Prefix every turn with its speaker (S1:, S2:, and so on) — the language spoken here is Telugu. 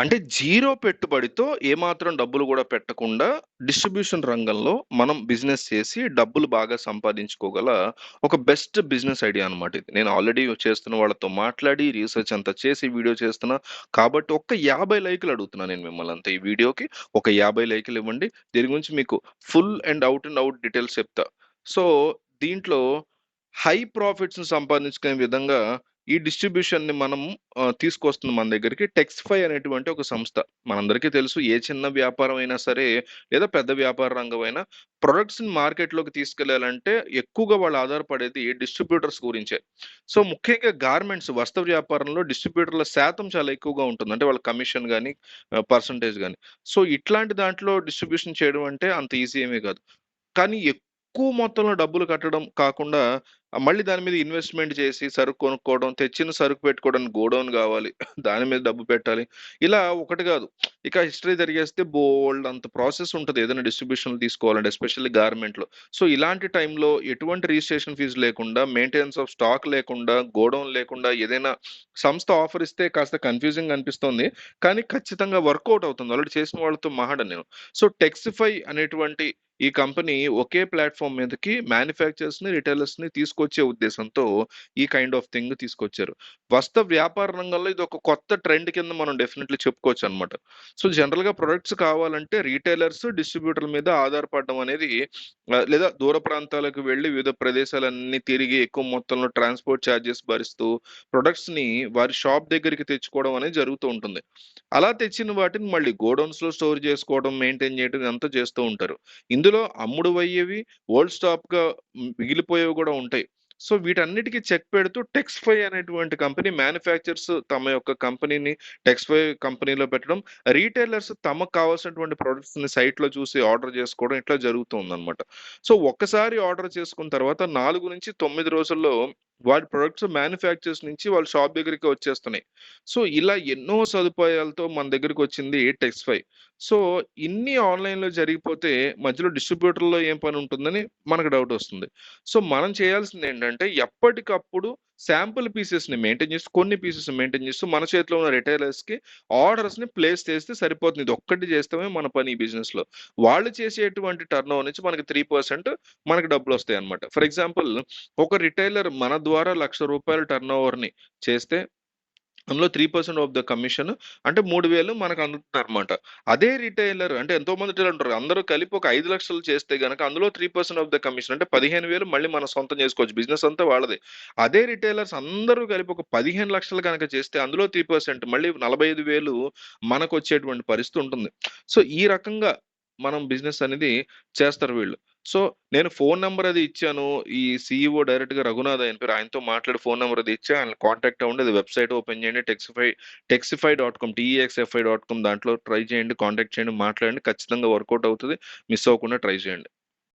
S1: అంటే జీరో పెట్టుబడితో ఏమాత్రం డబ్బులు కూడా పెట్టకుండా డిస్ట్రిబ్యూషన్ రంగంలో మనం బిజినెస్ చేసి డబ్బులు బాగా సంపాదించుకోగల ఒక బెస్ట్ బిజినెస్ ఐడియా అనమాట ఇది. నేను ఆల్రెడీ చేస్తున్న వాళ్ళతో మాట్లాడి రీసెర్చ్ అంతా చేసి వీడియో చేస్తున్నా. కాబట్టి ఒక్క 50 లైకులు అడుగుతున్నా నేను మిమ్మల్ని అంతా ఈ వీడియోకి. ఒక 50 లైకులు ఇవ్వండి. దీని గురించి మీకు full and out and out details చెప్తా. సో, దీంట్లో హై ప్రాఫిట్స్‌ని సంపాదించుకునే విధంగా ఈ డిస్ట్రిబ్యూషన్‌ని మనం తీసుకొస్తుంది మన దగ్గరికి టెక్స్‌ఫై అనేటువంటి ఒక సంస్థ. మనందరికీ తెలుసు ఏ చిన్న వ్యాపారం అయినా సరే లేదా పెద్ద వ్యాపార రంగం అయినా ప్రొడక్ట్స్‌ని మార్కెట్‌లోకి తీసుకెళ్ళాలంటే ఎక్కువగా వాళ్ళు ఆధారపడేది డిస్ట్రిబ్యూటర్స్ గురించే. సో, ముఖ్యంగా గార్మెంట్స్ వస్త్ర వ్యాపారంలో డిస్ట్రిబ్యూటర్ల శాతం చాలా ఎక్కువగా ఉంటుంది. అంటే వాళ్ళ కమిషన్ కానీ పర్సంటేజ్ పర్సెంటేజ్ సో, ఇట్లాంటి దాంట్లో డిస్ట్రిబ్యూషన్ చేయడం అంటే అంత ఈజీ ఏమీ కాదు. కానీ ఎక్కువ మొత్తంలో డబ్బులు కట్టడం కాకుండా మళ్ళీ దాని మీద ఇన్వెస్ట్‌మెంట్ చేసి సరుకు కొనుక్కోవడం, తెచ్చిన సరుకు పెట్టుకోవడానికి గోడౌన్ కావాలి. దాని మీద డబ్బు పెట్టాలి. ఇలా ఒకటి కాదు. ఇక హిస్టరీ జరిగేస్తే బోల్డ్ అంత ప్రాసెస్ ఉంటుంది ఏదైనా డిస్ట్రిబ్యూషన్ తీసుకోవాలంటే ఎస్పెషల్లీ గార్మెంట్‌లో. సో, ఇలాంటి టైంలో ఎటువంటి రిజిస్ట్రేషన్ ఫీజు లేకుండా, మెయింటెనెన్స్ ఆఫ్ స్టాక్ లేకుండా, గోడౌన్ లేకుండా ఏదైనా సంస్థ ఆఫర్ ఇస్తే కాస్త కన్ఫ్యూజింగ్ అనిపిస్తుంది కానీ ఖచ్చితంగా వర్కౌట్ అవుతుంది. ఆల్రెడీ చేసిన వాళ్ళతో మహాడ నేను. సో, టెక్సిఫై అనేటువంటి ఈ కంపెనీ ఒకే ప్లాట్ఫామ్ మీదకి మ్యానుఫ్యాక్చర్స్ని రిటైలర్స్ని తీసుకొచ్చే ఉద్దేశంతో ఈ కైండ్ ఆఫ్ థింగ్ తీసుకొచ్చారు. వస్త్ర వ్యాపార రంగంలో ఇది ఒక కొత్త ట్రెండ్ కింద మనం డెఫినెట్‌లీ చెప్పుకోవచ్చు అనమాట సో, జనరల్గా ప్రొడక్ట్స్ కావాలంటే రిటైలర్స్, డిస్ట్రిబ్యూటర్ల మీద ఆధారపడడం అనేది లేదా దూర ప్రాంతాలకు వెళ్ళి వివిధ ప్రదేశాలన్నీ తిరిగి ఎక్కువ మొత్తంలో ట్రాన్స్‌పోర్ట్ ఛార్జెస్ భరిస్తూ ప్రొడక్ట్స్ని వారి షాప్ దగ్గరికి తెచ్చుకోవడం అనేది జరుగుతూ ఉంటుంది. అలా తెచ్చిన వాటిని మళ్ళీ గోడౌన్స్లో స్టోర్ చేసుకోవడం, మెయింటైన్ చేయడం అంతా చేస్తూ ఉంటారు. ఇందులో అమ్ముడువయ్యేవి, ఓల్డ్ స్టాక్‌గా మిగిలిపోయేవి కూడా ఉంటాయి. సో, వీటన్నిటికి చెక్ పెడుతూ టెక్స్‌ఫై అనేటువంటి కంపెనీ మ్యానుఫ్యాక్చర్స్ తమ యొక్క కంపెనీని టెక్స్‌ఫై కంపెనీలో పెట్టడం, రిటైలర్స్ తమకు కావాల్సినటువంటి ప్రొడక్ట్స్‌ని సైట్‌లో చూసి ఆర్డర్ చేసుకోవడం ఇట్లా జరుగుతూ ఉందనమాట. సో, ఒక్కసారి ఆర్డర్ చేసుకున్న తర్వాత 4-9 రోజుల్లో వాడి ప్రొడక్ట్స్ మ్యానుఫ్యాక్చర్స్ నుంచి వాళ్ళ షాప్ దగ్గరికి వచ్చేస్తున్నాయి. సో, ఇలా ఎన్నో సదుపాయాలతో మన దగ్గరికి వచ్చింది టెక్స్ ఫైవ్ సో, ఇన్ని ఆన్‌లైన్‌లో జరిగిపోతే మధ్యలో డిస్ట్రిబ్యూటర్‌లో ఏం పని ఉంటుందని మనకు డౌట్ వస్తుంది. సో, మనం చేయాల్సింది ఏంటంటే ఎప్పటికప్పుడు శాంపుల్ పీసెస్‌ని మెయింటైన్ చేస్తూ కొన్ని పీసెస్ మెయింటైన్ చేస్తూ మన చేతిలో ఉన్న రిటైలర్స్‌కి ఆర్డర్స్‌ని ప్లేస్ చేస్తే సరిపోతుంది. ఇది ఒక్కటి చేస్తామే మన పని ఈ బిజినెస్‌లో. వాళ్ళు చేసేటువంటి టర్న్ ఓవర్ నుంచి మనకి త్రీ పర్సెంట్ మనకి డబ్బులు వస్తాయి అనమాట ఫర్ ఎగ్జాంపుల్ ఒక రిటైలర్ మన ద్వారా లక్ష రూపాయల టర్న్ ఓవర్ని చేస్తే అందులో three percent of the commission అంటే 3,000 మనకు అందుతుందన్నమాట. అదే రిటైలర్ అంటే ఎంతోమంది రిటైలర్ ఉంటారు. అందరూ కలిపి ఒక ఐదు లక్షలు చేస్తే గనక అందులో three percent of the commission అంటే 15,000 మళ్ళీ మనం సొంతం చేసుకోవచ్చు. బిజినెస్ అంతా వాళ్ళదే. అదే రిటైలర్స్ అందరూ కలిపి ఒక పదిహేను లక్షలు కనుక చేస్తే అందులో త్రీ పర్సెంట్ మళ్ళీ నలభై ఐదు వేలు మనకు వచ్చేటువంటి పరిస్థితి ఉంటుంది. సో, ఈ రకంగా మనం బిజినెస్ అనేది చేస్తారు వీళ్ళు. సో, నేను ఫోన్ నెంబర్ అది ఇచ్చాను. ఈ సీఈఓ డైరెక్ట్‌గా రఘునాథ్ ఆయన పేరు. ఆయనతో మాట్లాడి ఫోన్ నెంబర్ అది ఇచ్చా. ఆయన కాంటాక్ట్ అవ్వండి. అది వెబ్‌సైట్ ఓపెన్ చేయండి. Texify Texify dot com TXFI dot com దాంట్లో ట్రై చేయండి. కాంటాక్ట్ చేయండి. మాట్లాడండి. ఖచ్చితంగా వర్కౌట్ అవుతుంది మిస్ అవ్వకుండా ట్రై చేయండి.